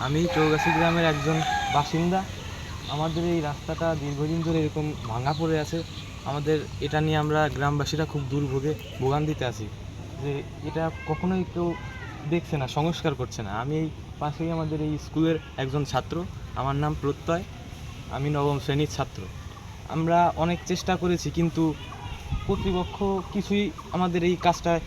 আমি চৌগাছি গ্রামের একজন বাসিন্দা। আমাদের এই রাস্তাটা দীর্ঘদিন ধরে এরকম ভাঙা পড়ে আছে। আমাদের এটা নিয়ে আমরা গ্রামবাসীরা খুব দুর্ভোগে ভোগান্তিতে আছি। যে এটা কখনোই কেউ দেখছে না, সংস্কার করছে না। আমি এই পাশেই আমাদের এই স্কুলের একজন ছাত্র, আমার নাম প্রত্যয়। আমি নবম শ্রেণির ছাত্র। আমরা অনেক চেষ্টা করেছি কিন্তু কর্তৃপক্ষ কিছুই আমাদের এই কাজটা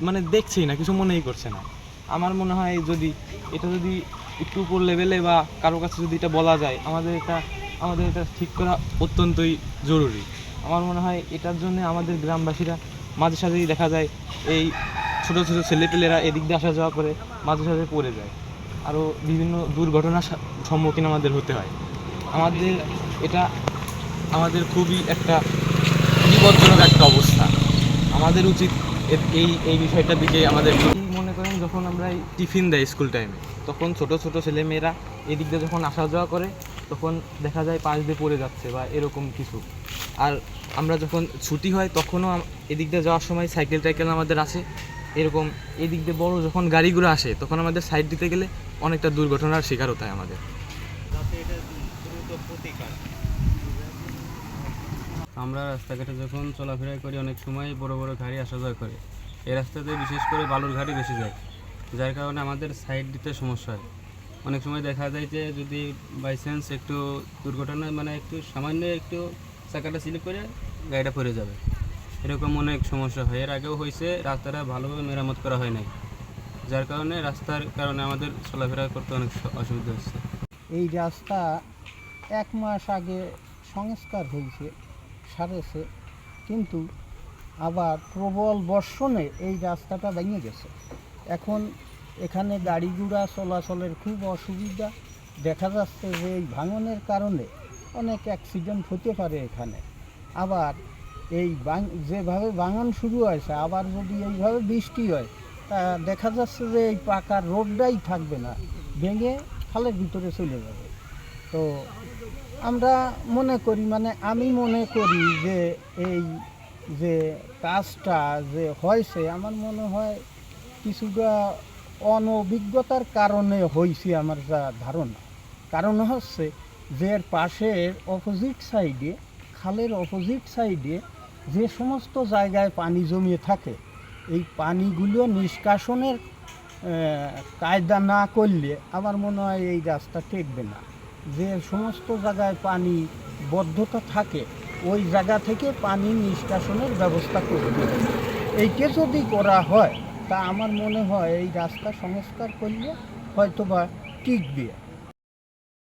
মানে দেখছেই না, কিছু মনেই করছে না। আমার মনে হয় যদি, এটা যদি একটু উপর লেভেলে বা কারও কাছে যদি এটা বলা যায়, আমাদের এটা আমাদের এটা ঠিক করা অত্যন্তই জরুরি। আমার মনে হয় এটার জন্য আমাদের গ্রামবাসীরা মাঝে সাঝেই দেখা যায়, এই ছোটো ছোটো ছেলেপেলেরা এদিক দিয়ে আসা যাওয়া করে মাঝে সাঝে পড়ে যায়। আরও বিভিন্ন দুর্ঘটনার সম্মুখীন আমাদের হতে হয়। আমাদের এটা, আমাদের খুবই একটা বিপজ্জনক একটা অবস্থা। আমাদের উচিত এই এই বিষয়টার দিকে আমাদের করেন যখন আমরা টিফিন দেয় স্কুল টাইমে তখন ছোট ছোট ছেলে মেয়েরা এদিক দিয়ে যখন আসা যাওয়া করে, তখন দেখা যায় পাশ দিয়ে পড়ে যাচ্ছে বা এরকম কিছু। আর আমরা যখন ছুটি হয়, তখনও এদিক দিয়ে যাওয়ার সময় সাইকেল টাইকেল আমাদের আছে এরকম এদিক দিয়ে বড় যখন গাড়িগুলো আসে, তখন আমাদের সাইড দিতে গেলে অনেকটা দুর্ঘটনার শিকার হতে হয় আমাদের। আমরা রাস্তাঘাটে যখন চলাফেরা করি, অনেক সময় বড় বড় গাড়ি আসা যাওয়া করে। এই রাস্তাতে বিশেষ করে বালুর গাড়ি বেশি যায়, যার কারণে আমাদের সাইড দিতে সমস্যা হয়। অনেক সময় দেখা যায় যে যদি বাই চান্স একটু দুর্ঘটনা মানে একটু সামান্য একটু চাকাটা স্লিপ করে গাড়িটা পড়ে যাবে। এরকম অনেক সমস্যা হয়। এর আগেও হয়েছে, রাস্তাটা ভালোভাবে মেরামত করা হয় নাই। যার কারণে রাস্তার কারণে আমাদের চলাফেরা করতে অনেক অসুবিধা হচ্ছে। এই রাস্তা এক মাস আগে সংস্কার হয়েছে, সারেছে, কিন্তু আবার প্রবল বর্ষণে এই রাস্তাটা ভেঙে গেছে। এখন এখানে গাড়ি ঘোড়া চলাচলের খুব অসুবিধা। দেখা যাচ্ছে যে এই ভাঙনের কারণে অনেক অ্যাক্সিডেন্ট হতে পারে এখানে। আবার এই যেভাবে ভাঙন শুরু হয়েছে, আবার যদি এইভাবে বৃষ্টি হয়, তা দেখা যাচ্ছে যে এই পাকা রোডটাই থাকবে না। ভেঙে খালের ভিতরে চলে যাবে। তো আমরা মনে করি মানে আমি মনে করি যে এই যে কাজটা যে হয়েছে, আমার মনে হয় কিছুটা অনভিজ্ঞতার কারণে হয়েছে আমার যা ধারণা। কারণ হচ্ছে যে পাশের অপোজিট সাইডে খালের অপোজিট সাইডে যে সমস্ত জায়গায় পানি জমিয়ে থাকে, এই পানিগুলো নিষ্কাশনের কায়দা না করলে আমার মনে হয় এই গাছটা টেকবে না। যে সমস্ত জায়গায় পানি বদ্ধতা থাকে ওই জায়গা থেকে পানি নিষ্কাশনের ব্যবস্থা করবে। এইটা যদি করা হয়, তা আমার মনে হয় এই রাস্তা সংস্কার করলে হয়তোবা টিকবে।